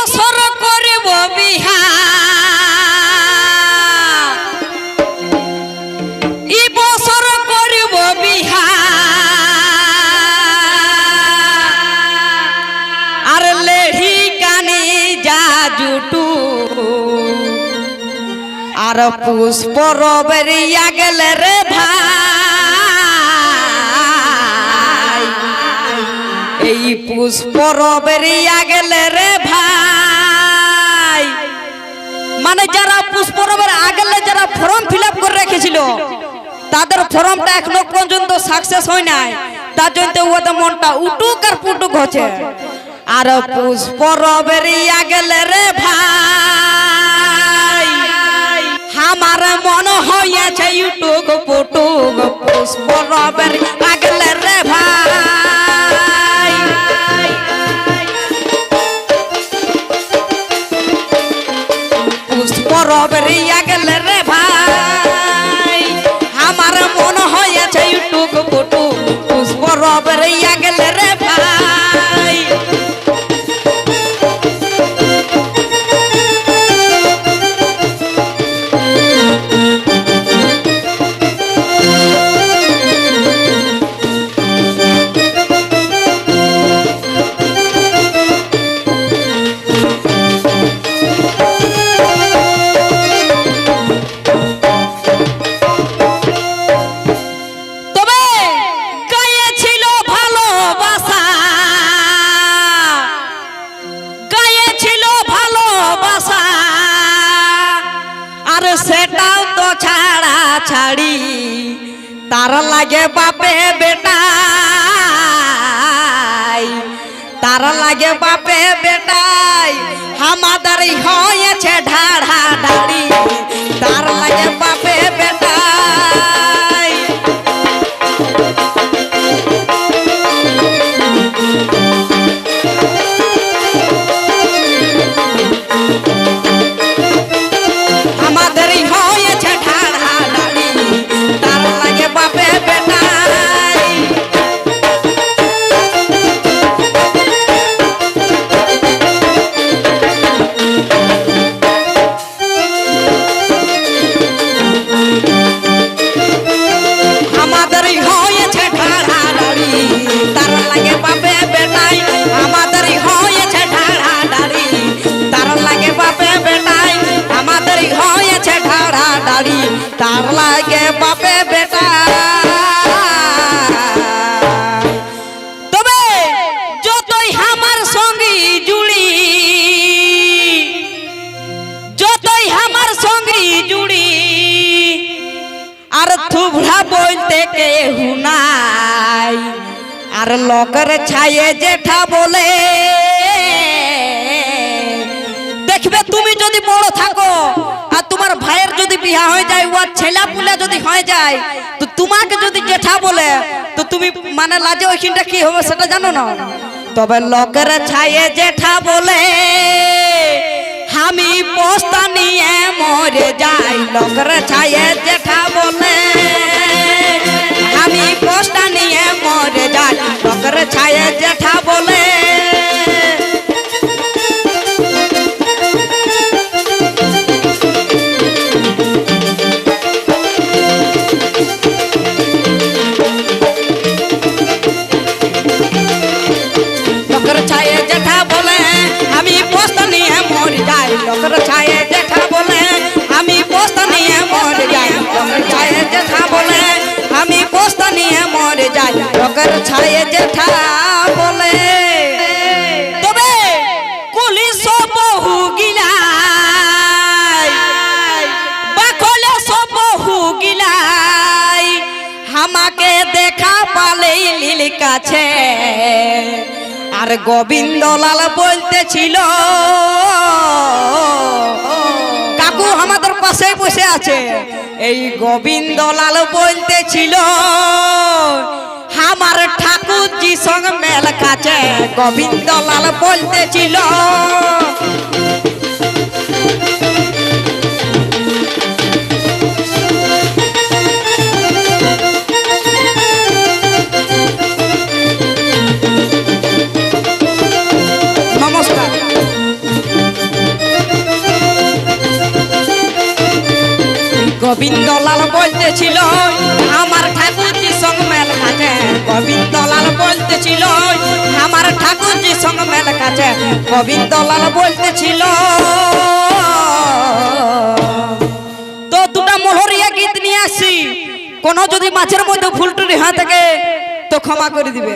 বছর করব বিহা ই বিহা আর যা পুষ্প রবেরিয়া গেলে রে ভাই। এই পুষ্প রবেরিয়া গেলে রে ভাই। মানে যারা পুষ্প রবের আগেলে যারা ফর্ম ফিল করে রেখেছিল, তাদের ফর্মটা এখনও পর্যন্ত সাকসেস হয় নাই। তার জন্য ওদের মনটা উটুক আর পুটুক হচ্ছে। আর পুষ্প রবেরিয়া গেলে রে ভাই, আমার মন হইয়াছে ইউটুক পুটুক পুষ্প ছাড়া তার লাগে বাপে বেটাই তার লাগে বাপে বেটাই আমাদের যতই আমার সঙ্গী জুড়ি। আর থুবড়া বলতে কেহু নাই। আর লগর ছায়ে জেঠা বলে, দেখবে তুমি যদি বড় থাকো, আর তোমার ভাইয়ের যদি বিয়া হয়ে যায় ওর ছেলা পুলা যদি হয়ে যায়, তো তোমাকে যদি জেঠা বলে, তো তুমি মানে লাজে ওইখানটা কি হবে সেটা জানো না? তবে লগর ছায়ে জেঠা বলে আমি পোস্তা নিয়ে মরে যাই। লগর ছায়ে জেঠা বলে, আমি পোস্তা নিয়ে মরে যাই। লগর ছায়ে জেঠা লোকের ছায়ে জেঠা বলে। তবে পুলিশ বহু গিলাই, বাকলে সব বহু গিলাই। আমাকে দেখা পালেই লীল কাছে। আর গোবিন্দলাল বলতেছিল, কাকু আমাদের পাশে বসে আছে। এই গোবিন্দলাল বলতেছিল আমার ঠাকুর ঠাকুরজি সঙ্গ মেল কাছে গোবিন্দলাল বলতেছিল গোবিন্দলাল বলতেছিল আমার ঠাকুর ঠাকুরজি সঙ্গ মেল খাতে গোবিন্দলাল বলতেছিল, তো দুটা মোহরিয়া গীত নিয়ে আসি। কোনো যদি মাছের মধ্যে ফুলটুরি হয়ে থাকে, তো ক্ষমা করে দিবে।